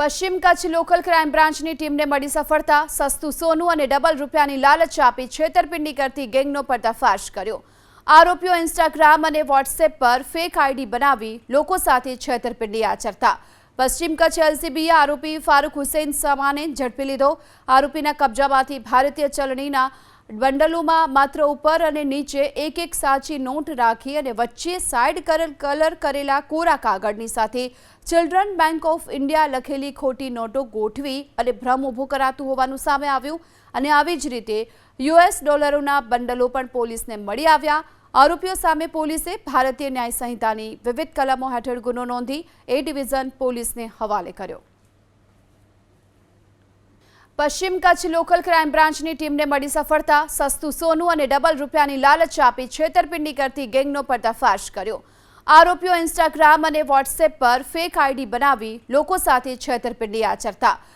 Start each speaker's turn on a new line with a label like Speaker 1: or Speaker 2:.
Speaker 1: પશ્ચિમ Kutch local crime બ્રાન્ચની ટીમને મળી સફળતા, સસ્તું સોનું અને ડબલ રૂપિયાની લાલચ આપી છેતરપિંડી કરતી ગેંગનો પર્દાફાશ કર્યો. આરોપીઓ ઇન્સ્ટાગ્રામ અને વોટ્સએપ પર ફેક આઈડી બનાવી લોકો સાથે છેતરપિંડી આચરતા. પશ્ચિમ કચ્છ એલસીબીએ આરોપી ફારૂક હુસેન સમાને ઝડપી લીધો. આરોપીના કબજામાંથી ભારતીય ચલણીના બંડલોમાં માત્ર ઉપર અને નીચે એક એક સાચી નોટ રાખી અને વચ્ચે સાઇડ કલર કરેલા કોરા કાગળની સાથે ચિલ્ડ્રન બેંક ઓફ ઇન્ડિયા લખેલી ખોટી નોટો ગોઠવી અને ભ્રમ ઊભો કરાતું હોવાનું સામે આવ્યું. અને આવી જ રીતે યુએસ ડોલરોના બંડલો પણ પોલીસને મળી આવ્યા. આરોપીઓ સામે પોલીસે ભારતીય ન્યાય સંહિતાની વિવિધ કલમો હેઠળ ગુનો નોંધી એ ડિવિઝન પોલીસને હવાલે કર્યો. પશ્ચિમ કચ્છ લોકલ ક્રાઇમ બ્રાન્ચની ટીમને મળી સફળતા, સસ્તું સોનું અને ડબલ રૂપિયાની લાલચ આપી છેતરપિંડી કરતી ગેંગનો પર્દાફાશ કર્યો. આરોપીઓ ઇન્સ્ટાગ્રામ અને વોટ્સએપ પર ફેક આઈડી બનાવી લોકો સાથે છેતરપિંડી આચરતા.